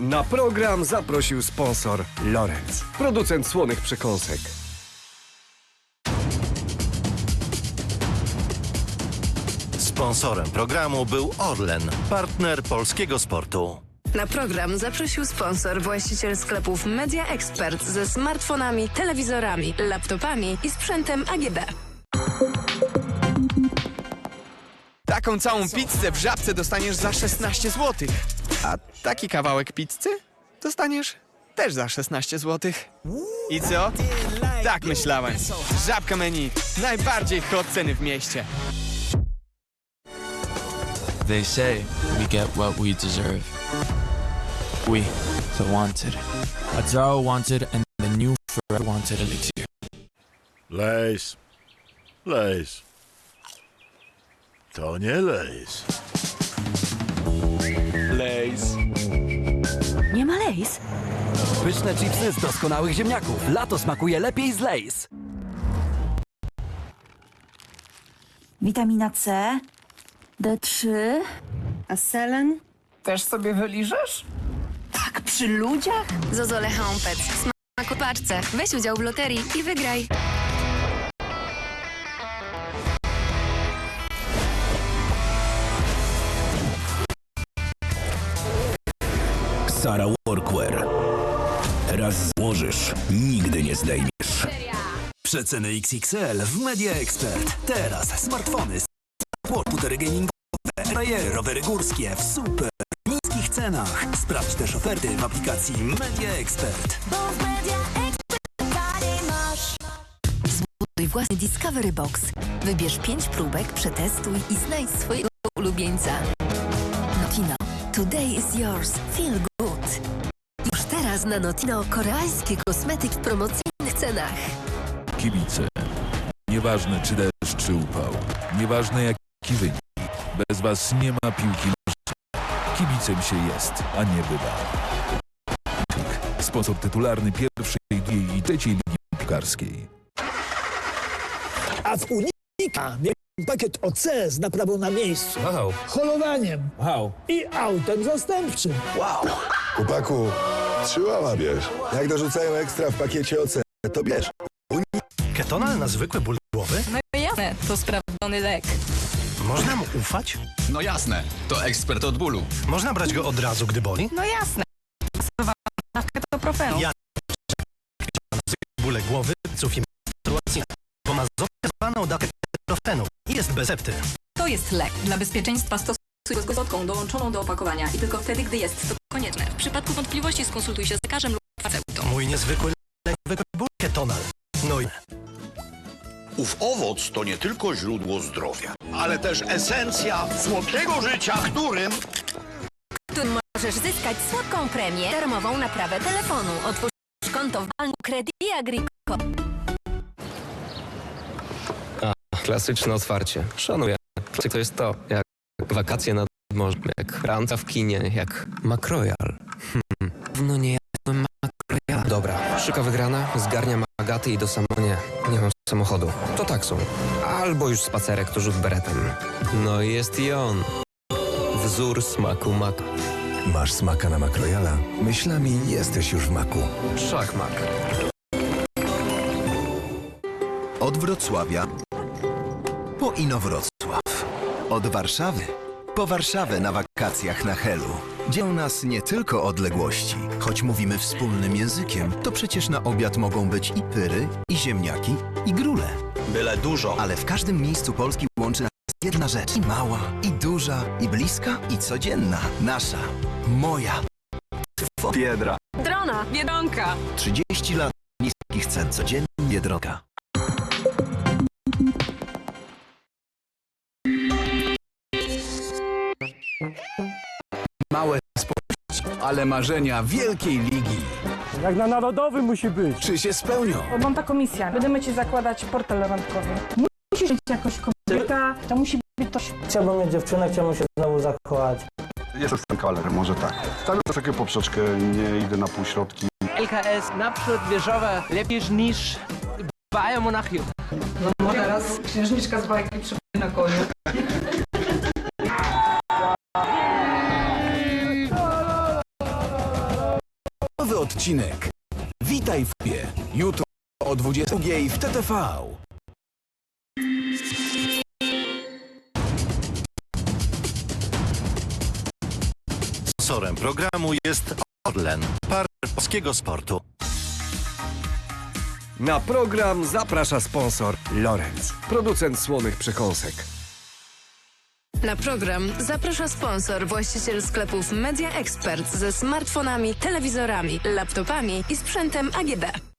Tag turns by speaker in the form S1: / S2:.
S1: Na program zaprosił sponsor Lorenz, producent słonych przekąsek.
S2: Sponsorem programu był Orlen, partner polskiego sportu.
S3: Na program zaprosił sponsor, właściciel sklepów Media Expert ze smartfonami, telewizorami, laptopami i sprzętem AGD.
S4: Taką całą pizzę w żabce dostaniesz za 16 zł. A taki kawałek pizzy dostaniesz też za 16 zł. I co? Tak myślałem. Żabka menu. Najbardziej hot ceny w mieście.
S5: They say we get what we deserve. We, the wanted. A Zaro wanted and the new forever wanted elixir.
S6: Lejs. Lejs. To nie lejs.
S7: Lays.
S8: Pyszne chipsy z doskonałych ziemniaków. Lato smakuje lepiej z Lays.
S7: Witamina C, D3.
S9: A selen?
S10: Też sobie wyliżesz?
S7: Tak przy ludziach?
S3: Zozole Hompet. Smaku paczce. Weź udział w loterii i wygraj.
S11: Sara Workwear. Raz złożysz, nigdy nie zdejmiesz. Przeceny XXL w Media Expert. Teraz smartfony, komputery gamingowe, bajery, rowery górskie w super niskich cenach. Sprawdź też oferty w aplikacji Media Expert.
S3: Zbuduj własny Discovery Box. Wybierz pięć próbek, przetestuj i znajdź swojego ulubieńca. Notino. Today is yours. Feel good. Już teraz na Notino koreańskie kosmetyki w promocyjnych cenach.
S6: Kibice. Nieważne czy deszcz, czy upał. Nieważne jaki wynik. Bez was nie ma piłki nożnej. Kibicem się jest, a nie bywa. Sponsor tytularny pierwszej, drugiej i trzeciej ligi piłkarskiej.
S11: A w Unika pakiet OC z naprawą na miejscu.
S8: Wow.
S11: Holowaniem.
S8: Wow.
S11: I autem zastępczym.
S12: Chłopaku, trzymała bierz. Jak dorzucają ekstra w pakiecie OC, to bierz.
S2: Ketonal na zwykły ból głowy?
S10: No jasne, to sprawdzony lek.
S2: Można mu ufać?
S4: No jasne, to ekspert od bólu.
S2: Można brać go od razu, gdy boli?
S10: No jasne. Dawkę to profenu.
S2: Ja- Bóle głowy, pleców i menstruacji. Bo ma zobrazowaną dawkę testosteronu i jest bez septy.
S10: To jest lek. Dla bezpieczeństwa stosuj go z dołączoną do opakowania i tylko wtedy, gdy jest to konieczne. W przypadku wątpliwości skonsultuj się z lekarzem lub farmaceutą.
S2: Mój niezwykły lek ból ketonal. No i
S12: Ów owoc to nie tylko źródło zdrowia, ale też esencja słodkiego życia, którym
S3: Tu możesz zyskać słodką premię, darmową naprawę telefonu. Otwórz konto w banku Credit Agricole.
S8: Klasyczne otwarcie. Szanuję. Klasyk to jest to, jak wakacje nad morzem, jak randka w kinie, jak makrojal. Hmm. No nie jadłem makrojala. Dobra, szyka wygrana, zgarniam agaty i do samo nie. Mam samochodu. To taksą. Albo już spacerek to rzut beretem. No i jest i on. Wzór smaku mak.
S11: Masz smaka na makrojala? Myślami jesteś już w maku.
S8: Szachmak.
S12: Od Wrocławia po Inowrocław. Od Warszawy po Warszawę na wakacjach na Helu. Dzielą nas nie tylko odległości. Choć mówimy wspólnym językiem, to przecież na obiad mogą być i pyry, i ziemniaki, i grule. Byle dużo. Ale w każdym miejscu Polski łączy nas jedna rzecz. I mała, i duża, i bliska, i codzienna. Nasza. Moja. Two- Biedra.
S10: Drona, biedronka.
S12: 30 lat niskich cen codziennie Biedronka.
S11: Małe społeczności, ale marzenia wielkiej ligi.
S8: Jak na narodowy musi być.
S11: Czy się spełnią?
S10: Mam taką misję. Będziemy ci zakładać portal randkowy. Musisz mieć jakoś kobieta, to musi być coś
S8: Chciałbym mieć dziewczynę, chciałbym się znowu zakochać.
S12: Jestem kawalerem, może tak. Stawiam takie poprzeczkę, nie idę na półśrodki.
S8: LKS naprzód wieżowe lepiej niż Bayern Monachium.
S10: No teraz księżniczka z bajki przypomina na koniu.
S11: Odcinek. Witaj w pie. Jutro o 22 w TTV.
S13: Sponsorem programu jest Orlen, partner polskiego sportu.
S1: Na program zaprasza sponsor Lorenz, producent słonych przekąsek.
S3: Na program zaprasza sponsor, właściciel sklepów Media Expert ze smartfonami, telewizorami, laptopami i sprzętem AGD.